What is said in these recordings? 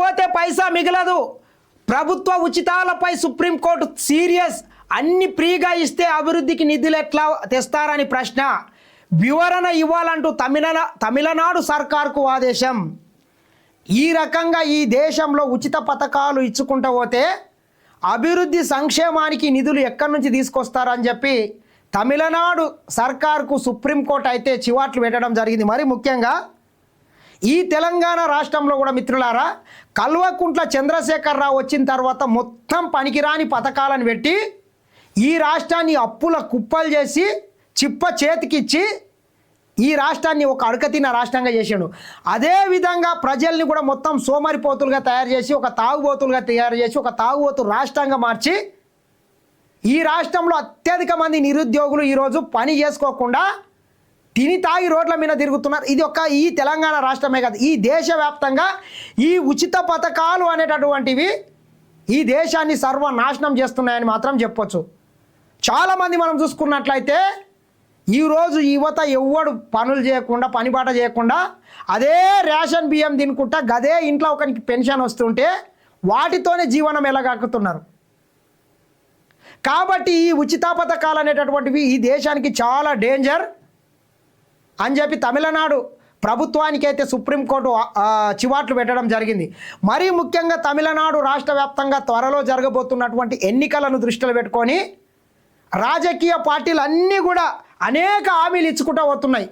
పోతే పైసా మిగలదు. ప్రభుత్వ ఉచితాలపై సుప్రీంకోర్టు సీరియస్ అన్ని ఫ్రీగా ఇస్తే అభివృద్ధికి నిధులు ఎట్లా తెస్తారని ప్రశ్న. వివరణ ఇవ్వాలంటూ తమిళన తమిళనాడు సర్కార్కు ఆదేశం. ఈ రకంగా ఈ దేశంలో ఉచిత పథకాలు ఇచ్చుకుంటూ పోతే అభివృద్ధి సంక్షేమానికి నిధులు ఎక్కడి నుంచి తీసుకొస్తారని చెప్పి తమిళనాడు సర్కార్కు సుప్రీంకోర్టు అయితే చివాట్లు పెట్టడం జరిగింది. మరి ముఖ్యంగా ఈ తెలంగాణ రాష్ట్రంలో కూడా మిత్రులారా కల్వకుంట్ల చంద్రశేఖర్ రావు వచ్చిన తర్వాత మొత్తం పనికిరాని పథకాలను పెట్టి ఈ రాష్ట్రాన్ని అప్పుల కుప్పలు చేసి చిప్ప చేతికిచ్చి ఈ రాష్ట్రాన్ని ఒక అడకతిన రాష్ట్రంగా చేశాడు అదేవిధంగా ప్రజల్ని కూడా మొత్తం సోమరిపోతులుగా తయారు చేసి ఒక తాగుబోతులుగా తయారు చేసి ఒక తాగుబోతు రాష్ట్రంగా మార్చి ఈ రాష్ట్రంలో అత్యధిక మంది నిరుద్యోగులు ఈరోజు పని చేసుకోకుండా తిని తాగి రోడ్ల మీద తిరుగుతున్నారు. ఇది ఒక ఈ తెలంగాణ రాష్ట్రమే కాదు ఈ దేశవ్యాప్తంగా ఈ ఉచిత పథకాలు అనేటటువంటివి ఈ దేశాన్ని సర్వనాశనం చేస్తున్నాయని మాత్రం చెప్పొచ్చు. చాలామంది మనం చూసుకున్నట్లయితే ఈరోజు యువత ఎవ్వడు పనులు చేయకుండా పనిబాట చేయకుండా అదే రేషన్ బియ్యం తినుకుంటా గదే ఇంట్లో ఒకరికి పెన్షన్ వస్తుంటే వాటితోనే జీవనం ఎలాగక్కుతున్నారు కాబట్టి ఈ ఉచిత పథకాలు అనేటటువంటివి ఈ దేశానికి చాలా డేంజర్. అని చెప్పి తమిళనాడు ప్రభుత్వానికైతే సుప్రీంకోర్టు చివాట్లు పెట్టడం జరిగింది. మరీ ముఖ్యంగా తమిళనాడు రాష్ట్ర వ్యాప్తంగా త్వరలో జరగబోతున్నటువంటి ఎన్నికలను దృష్టిలో పెట్టుకొని రాజకీయ పార్టీలు అన్నీ కూడా అనేక హామీలు ఇచ్చుకుంటూ పోతున్నాయి.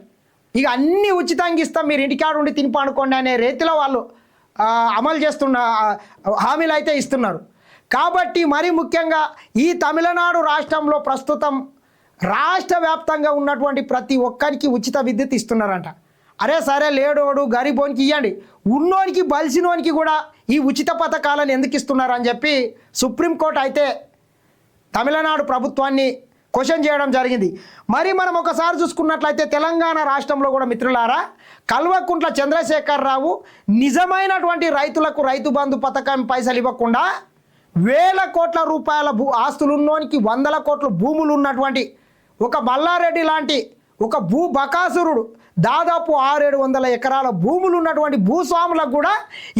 ఇక అన్నీ ఉచితంగా ఇస్తాం మీరు ఇంటికాడు ఉండి తిని అనుకోండి అనే రీతిలో వాళ్ళు అమలు చేస్తున్న హామీలు అయితే ఇస్తున్నారు. కాబట్టి మరీ ముఖ్యంగా ఈ తమిళనాడు రాష్ట్రంలో ప్రస్తుతం రాష్ట్ర వ్యాప్తంగా ఉన్నటువంటి ప్రతి ఒక్కరికి ఉచిత విద్యుత్ ఇస్తున్నారంట. అరే సరే లేడోడు గరీబోనికి ఇవ్వండి ఉన్నోనికి బలిసినోనికి కూడా ఈ ఉచిత పథకాలను ఎందుకు ఇస్తున్నారని చెప్పి సుప్రీంకోర్టు అయితే తమిళనాడు ప్రభుత్వాన్ని క్వశ్చన్ చేయడం జరిగింది. మరి మనం ఒకసారి చూసుకున్నట్లయితే తెలంగాణ రాష్ట్రంలో కూడా మిత్రులారా కల్వకుంట్ల చంద్రశేఖరరావు నిజమైనటువంటి రైతులకు రైతు బంధు పథకం పైసలు ఇవ్వకుండా వేల కోట్ల రూపాయల భూ ఆస్తులు ఉన్నోనికి వందల కోట్ల భూములు ఉన్నటువంటి ఒక మల్లారెడ్డి లాంటి ఒక భూ బకాసురుడు దాదాపు ఆరేడు వందల ఎకరాల భూములు ఉన్నటువంటి భూస్వాములకు కూడా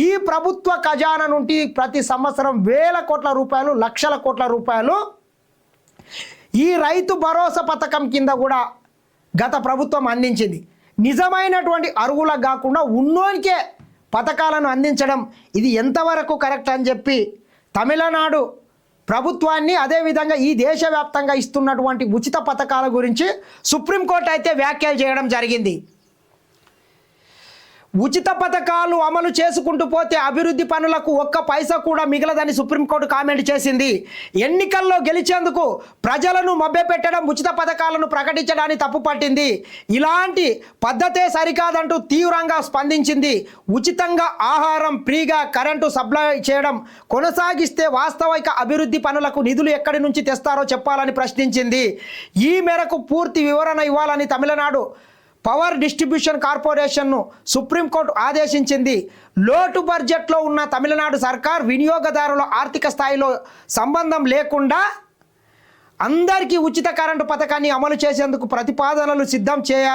ఈ ప్రభుత్వ ఖజానా నుండి ప్రతి సంవత్సరం వేల కోట్ల రూపాయలు లక్షల కోట్ల రూపాయలు ఈ రైతు భరోసా పథకం కింద కూడా గత ప్రభుత్వం అందించింది. నిజమైనటువంటి అరుగులకు కాకుండా ఉన్నోనికే పథకాలను అందించడం ఇది ఎంతవరకు కరెక్ట్ అని చెప్పి తమిళనాడు ప్రభుత్వాన్ని అదేవిధంగా ఈ దేశవ్యాప్తంగా ఇస్తున్నటువంటి ఉచిత పథకాల గురించి సుప్రీంకోర్టు అయితే వ్యాఖ్యలు చేయడం జరిగింది. ఉచిత పథకాలు అమలు చేసుకుంటూ పోతే అభివృద్ధి పనులకు ఒక్క పైసా కూడా మిగలదని సుప్రీంకోర్టు కామెంట్ చేసింది. ఎన్నికల్లో గెలిచేందుకు ప్రజలను మభ్యపెట్టడం ఉచిత పథకాలను ప్రకటించడాన్ని తప్పుపట్టింది ఇలాంటి పద్ధతే సరికాదంటూ తీవ్రంగా స్పందించింది. ఉచితంగా ఆహారం ఫ్రీగా కరెంటు సప్లై చేయడం కొనసాగిస్తే వాస్తవిక అభివృద్ధి పనులకు నిధులు ఎక్కడి నుంచి తెస్తారో చెప్పాలని ప్రశ్నించింది. ఈ మేరకు పూర్తి వివరణ ఇవ్వాలని తమిళనాడు పవర్ డిస్ట్రిబ్యూషన్ కార్పొరేషన్ను సుప్రీంకోర్టు ఆదేశించింది. లోటు బడ్జెట్లో ఉన్న తమిళనాడు సర్కార్ వినియోగదారుల ఆర్థిక స్థాయిలో సంబంధం లేకుండా అందరికీ ఉచిత కరెంటు పథకాన్ని అమలు చేసేందుకు ప్రతిపాదనలు సిద్ధం చేయ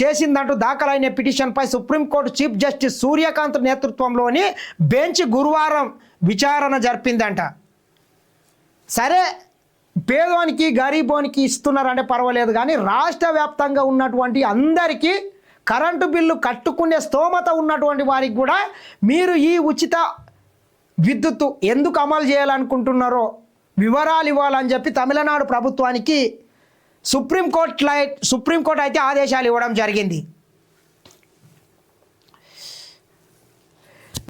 చేసిందంటూ దాఖలైన పిటిషన్పై సుప్రీంకోర్టు చీఫ్ జస్టిస్ సూర్యకాంత్ నేతృత్వంలోని బెంచ్ గురువారం విచారణ జరిపిందంట. సరే పేదోనికి గరీబోనికి ఇస్తున్నారంటే పర్వాలేదు కానీ రాష్ట్ర వ్యాప్తంగా ఉన్నటువంటి అందరికీ కరెంటు బిల్లు కట్టుకునే స్తోమత ఉన్నటువంటి వారికి కూడా మీరు ఈ ఉచిత విద్యుత్తు ఎందుకు అమలు చేయాలనుకుంటున్నారో వివరాలు ఇవ్వాలని చెప్పి తమిళనాడు ప్రభుత్వానికి సుప్రీంకోర్టు సుప్రీంకోర్టు అయితే ఆదేశాలు ఇవ్వడం జరిగింది.